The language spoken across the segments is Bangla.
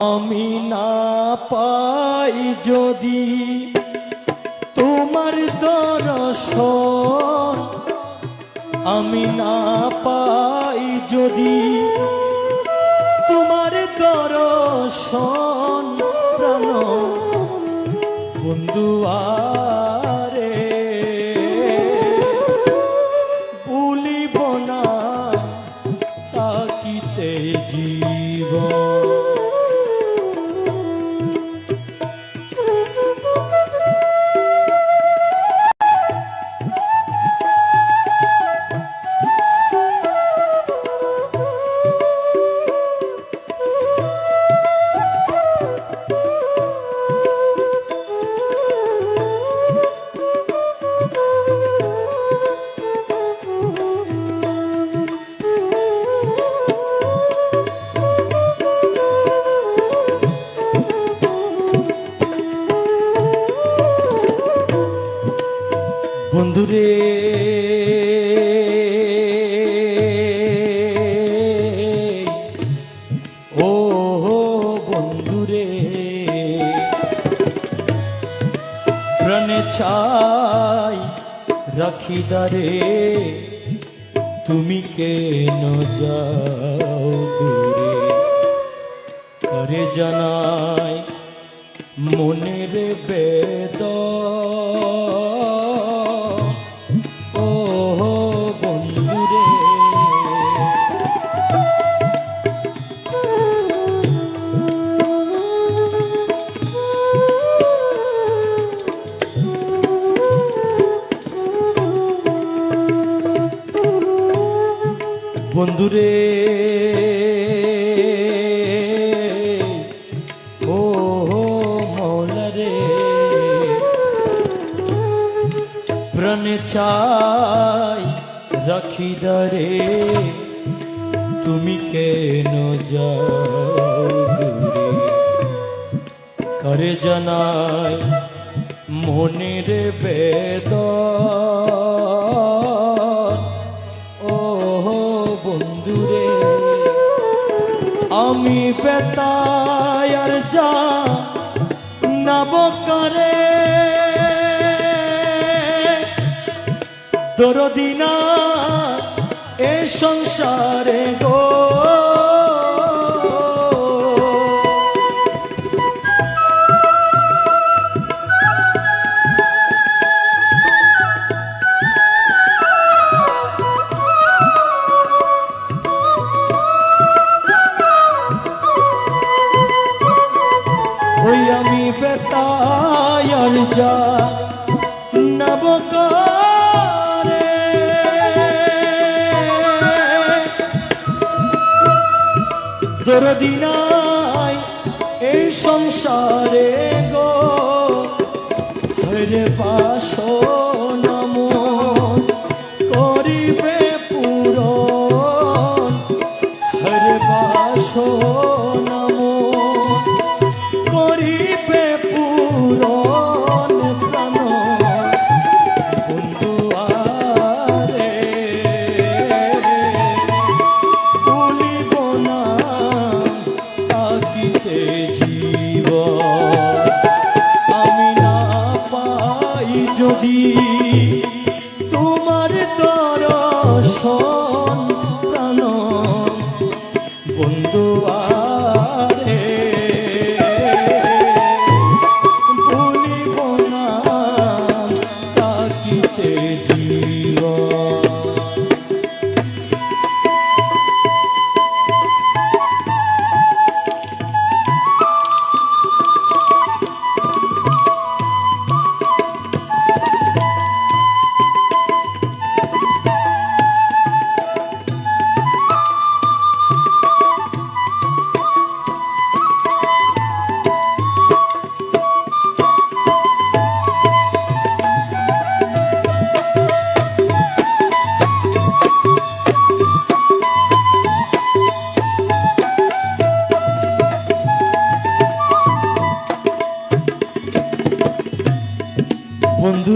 আমি না পাই যদি তোমার দর্শন, আমি না পাই যদি তোমার দর্শন, প্রাণ বন্ধু আরে মনের বেদ। ও বন্ধুরে। বন্ধুরে। প্রাণে চাই রাখিদারে তুমি কেন যাও দূরে? করে জানাই মনের বেদ ও বন্ধুরে, আমি বেতায়ার যা দরদিনা এ সংসারে গো। ওই আমি বেতায়ার যা নবকারে দরদিনাই এই সংসারে গো হরে পাশ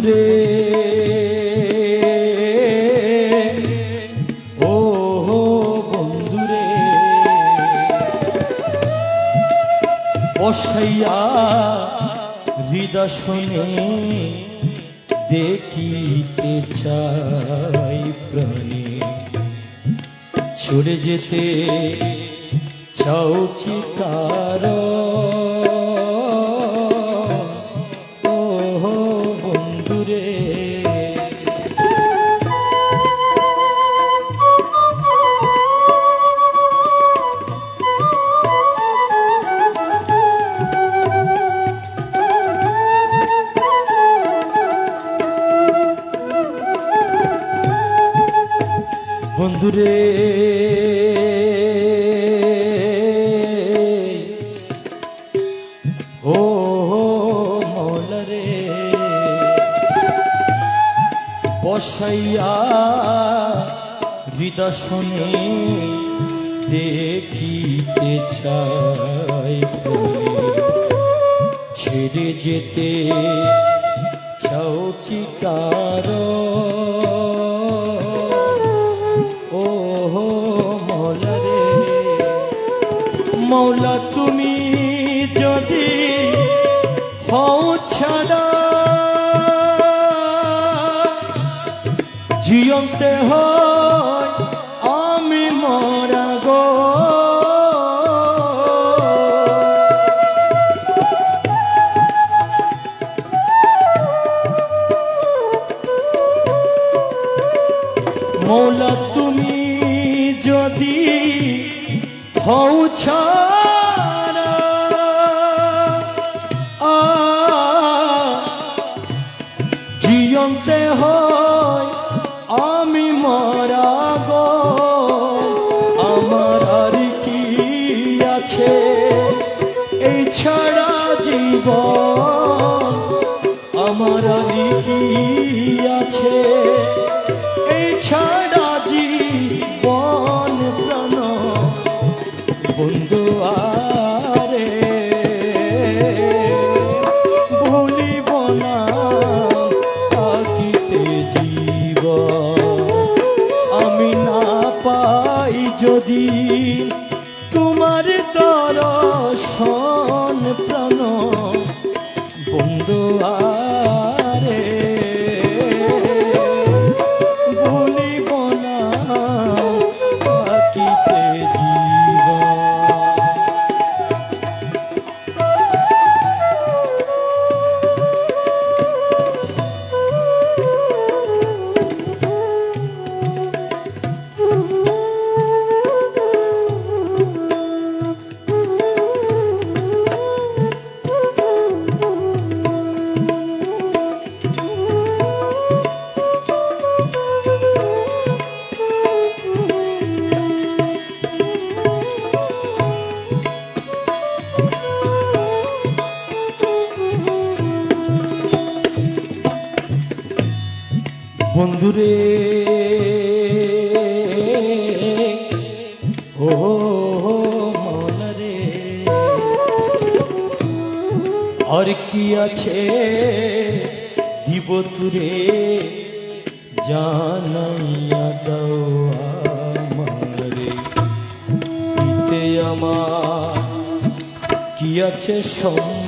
বন্ধুরে ও বন্ধুরে। বসাইয়া হৃদশনে দেখিতে চাই প্রাণী। ছুড়ে যেতে চাও ও বন্ধুরে ও মৌলরে বসাইয়া হৃদশনে দেখিতে চাই। ছেড়ে যেতে চাও মৌলা, তুমি যদি হও ছাড়া জিয়ন্তে হয়, আমি মরা গো। আমার আর কি আছে? এই ছাড়া জীবন আমার আর কি আছে? তুরে জানাইয়া দাও আমারে আমার। কি আছে সঙ্গ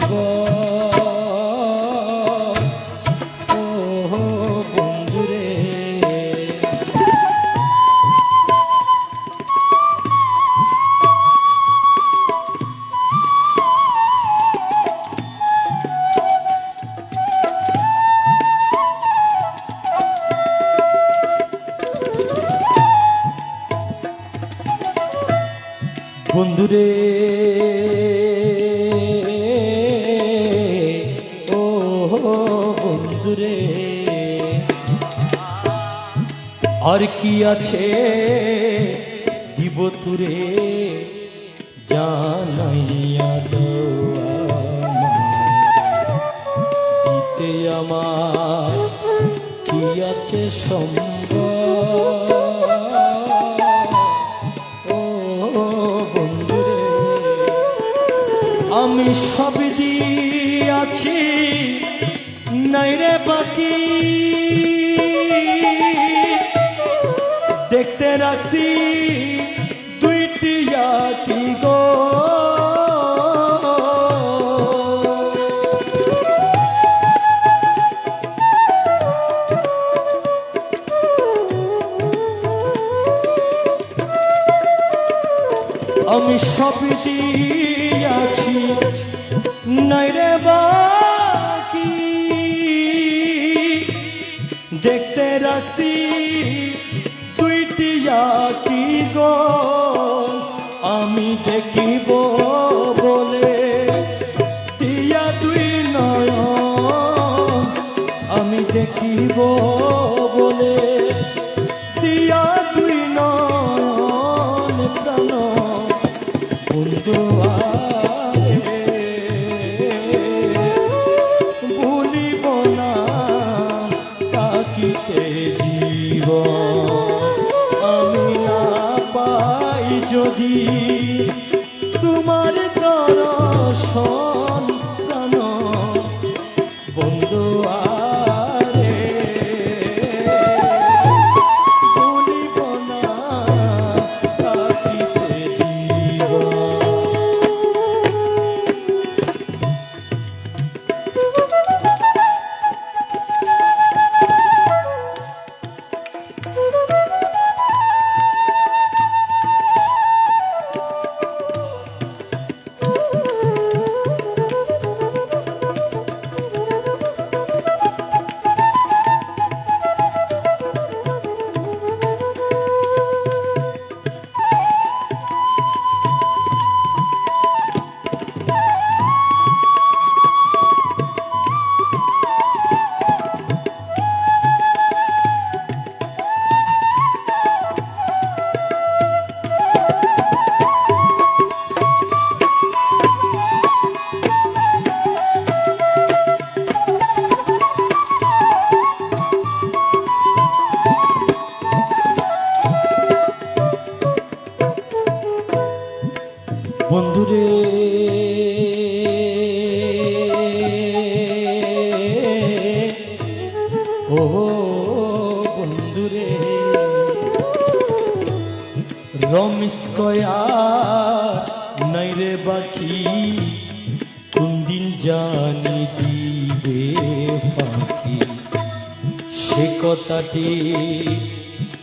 বন্ধুরে ও বন্ধুরে আর কি আছে দিব তুরে জানাইয়া। দিতে আমার কি আছে সঙ্গ সব আছি নাই রে বাকি। দেখতে রাখছি দুইটি আকি গো। আমি সব দেখিব বলে দিয়া তুই নয় আমি দেখিব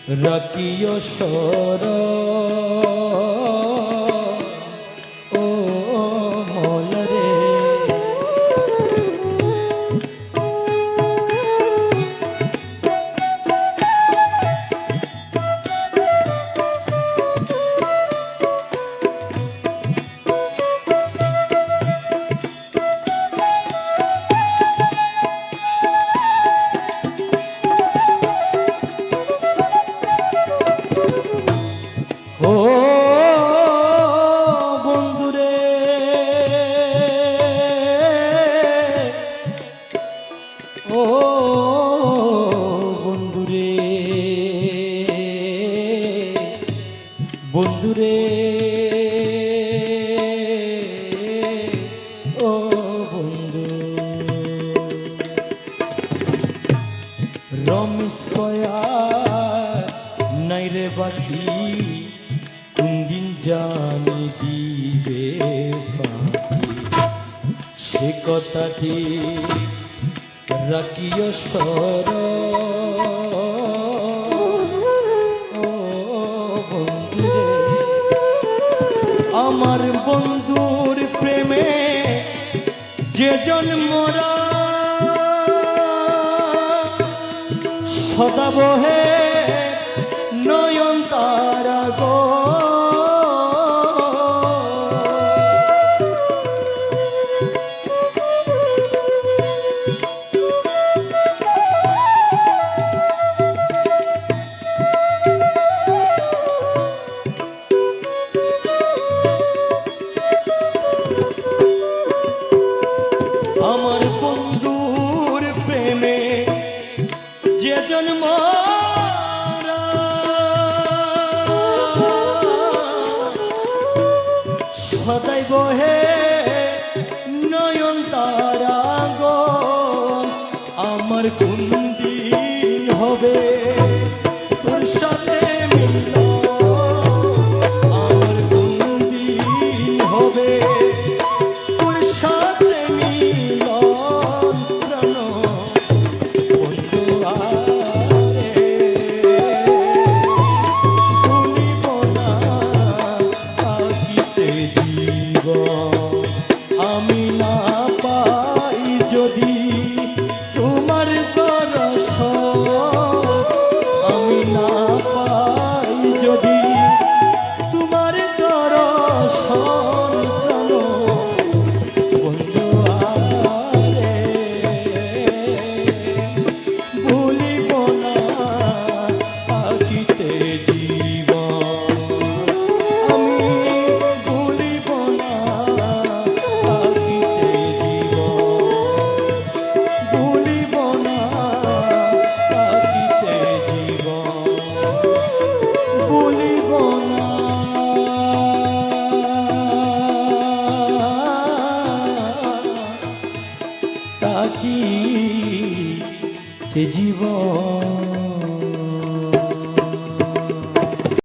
রকিয় সরল ও বন্ধুরে ও বন্ধুরে বন্ধুরে ও বন্ধু। রমস্কয়া নাইরে বাকি। জানি দিবে সে কথাটি রাখিও সর। আমার বন্ধুর প্রেমে যে মরা, সদা বহে নয়ন তারা গো। আমার কুন্দ